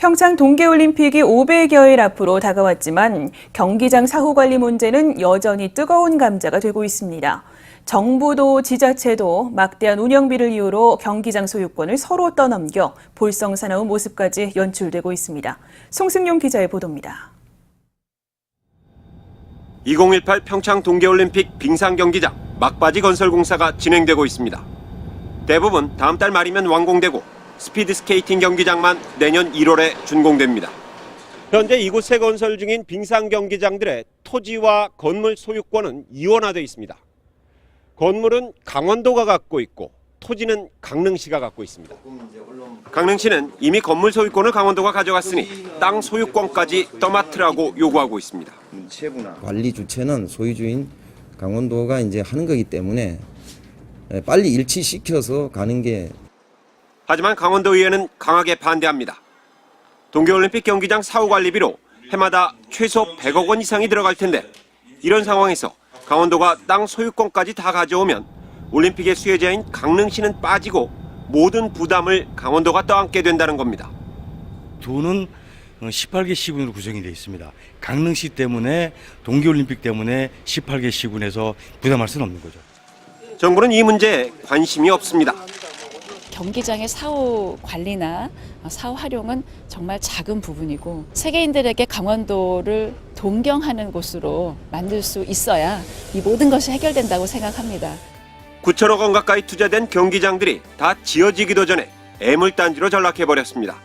평창 동계올림픽이 500여일 앞으로 다가왔지만 경기장 사후 관리 문제는 여전히 뜨거운 감자가 되고 있습니다. 정부도 지자체도 막대한 운영비를 이유로 경기장 소유권을 서로 떠넘겨 볼썽사나운 모습까지 연출되고 있습니다. 송승용 기자의 보도입니다. 2018 평창 동계올림픽 빙상 경기장 막바지 건설 공사가 진행되고 있습니다. 대부분 다음 달 말이면 완공되고 스피드 스케이팅 경기장만 내년 1월에 준공됩니다. 현재 이곳에 건설 중인 빙상 경기장들의 토지와 건물 소유권은 이원화되어 있습니다. 건물은 강원도가 갖고 있고 토지는 강릉시가 갖고 있습니다. 강릉시는 이미 건물 소유권을 강원도가 가져갔으니 땅 소유권까지 떠맡으라고 요구하고 있습니다. 관리 주체는 소유주인 강원도가 이제 하는 거기 때문에 에, 빨리 일치시켜서 가는 게 하지만 강원도의회는 강하게 반대합니다. 동계올림픽 경기장 사후 관리비로 해마다 최소 100억 원 이상이 들어갈 텐데 이런 상황에서 강원도가 땅 소유권까지 다 가져오면 올림픽의 수혜자인 강릉시는 빠지고 모든 부담을 강원도가 떠안게 된다는 겁니다. 도는 18개 시군으로 구성이 되어 있습니다. 강릉시 때문에 동계올림픽 때문에 18개 시군에서 부담할 수는 없는 거죠. 정부는 이 문제에 관심이 없습니다. 경기장의 사후 관리나 사후 활용은 정말 작은 부분이고 세계인들에게 강원도를 동경하는 곳으로 만들 수 있어야 이 모든 것이 해결된다고 생각합니다. 9천억 원 가까이 투자된 경기장들이 다 지어지기도 전에 애물단지로 전락해버렸습니다.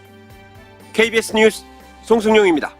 KBS 뉴스 송승용입니다.